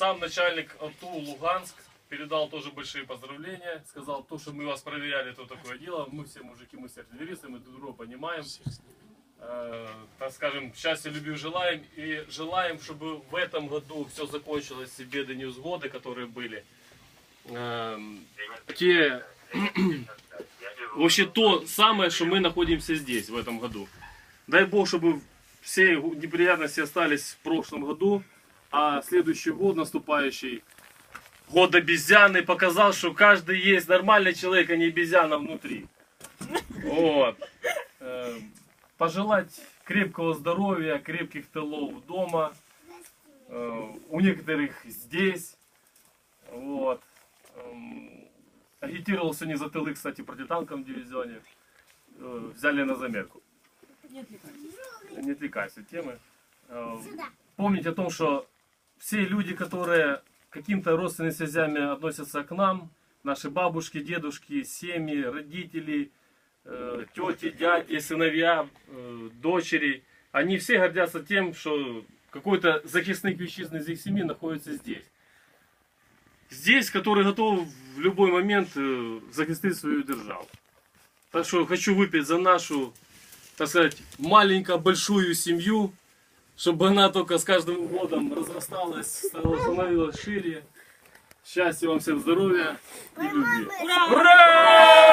сам начальник АТУ Луганск передал тоже большие поздравления. Сказал, то, что мы вас проверяли, то такое дело. Мы все мужики, мы все артиллеристы, мы друг друга понимаем. Э, так скажем, счастья, любви желаем. И желаем, чтобы в этом году все закончилось, все беды, невзгоды, которые были. Эм, те Вообще то самое, что мы находимся здесь в этом году. Дай Бог, чтобы все неприятности остались в прошлом году, а следующий год, наступающий, год обезьяны, показал, что каждый есть нормальный человек, а не обезьяна внутри. Вот. Э, Пожелать крепкого здоровья, крепких тылов дома, э, у некоторых здесь. Вот. Эм, Агитировал сегодня за тылы, кстати, в протитанковом дивизионе. Э, Взяли на замерку. Не отвлекайся от темы. Э, Помните о том, что все люди, которые каким-то родственными связями относятся к нам, наши бабушки, дедушки, семьи, родители, э, тети, дяди, сыновья, э, дочери, они все гордятся тем, что какой-то захисник вещизны из их семьи находится здесь. Здесь, который готов в любой момент э, захистить свою державу. Так что хочу выпить за нашу, так сказать, маленько-большую семью, чтобы она только с каждым годом разрасталась, стала- становилась шире. Счастья вам всем здоровья и любви. Ура!